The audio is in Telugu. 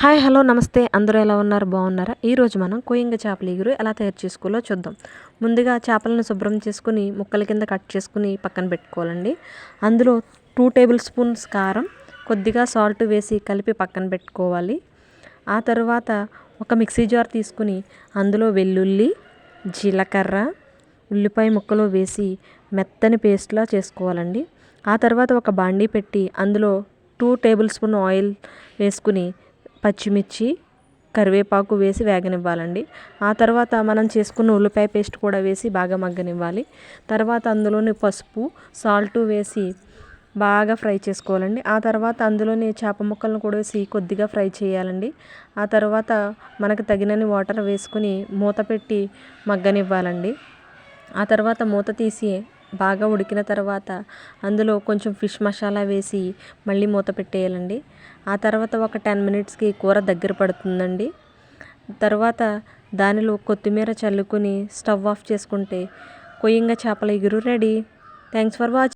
హాయ్ హలో నమస్తే. అందరూ ఎలా ఉన్నారు? బాగున్నారా? ఈరోజు మనం కోయింగ చేపల ఎగురు ఎలా తయారు చేసుకోవాలో చూద్దాం. ముందుగా చేపలను శుభ్రం చేసుకుని ముక్కల కింద కట్ చేసుకుని పక్కన పెట్టుకోవాలండి. అందులో టూ టేబుల్ స్పూన్స్ కారం కొద్దిగా సాల్ట్ వేసి కలిపి పక్కన పెట్టుకోవాలి. ఆ తర్వాత ఒక మిక్సీ జార్ తీసుకుని అందులో వెల్లుల్లి జీలకర్ర ఉల్లిపాయ ముక్కలు వేసి మెత్తని పేస్ట్లా చేసుకోవాలండి. ఆ తర్వాత ఒక బాండీ పెట్టి అందులో టూ టేబుల్ స్పూన్ ఆయిల్ వేసుకుని పచ్చిమిర్చి కరివేపాకు వేసి వేగనివ్వాలండి. ఆ తర్వాత మనం చేసుకున్న ఉల్లిపాయ పేస్ట్ కూడా వేసి బాగా మగ్గనివ్వాలి. తర్వాత అందులోని పసుపు సాల్ట్ వేసి బాగా ఫ్రై చేసుకోవాలండి. ఆ తర్వాత అందులోని చేప ముక్కలను కూడా వేసి కొద్దిగా ఫ్రై చేయాలండి. ఆ తర్వాత మనకు తగినన్ని వాటర్ వేసుకుని మూత పెట్టి మగ్గనివ్వాలండి. ఆ తర్వాత మూత తీసి బాగా ఉడికిన తర్వాత అందులో కొంచెం ఫిష్ మసాలా వేసి మళ్ళీ మూత పెట్టేయాలండి. ఆ తర్వాత ఒక టెన్ మినిట్స్కి కూర దగ్గర పడుతుందండి. తర్వాత దానిలో కొత్తిమీర చల్లుకుని స్టవ్ ఆఫ్ చేసుకుంటే కొయ్యంగా చేపల ఎగురు రెడీ. Thanks for watching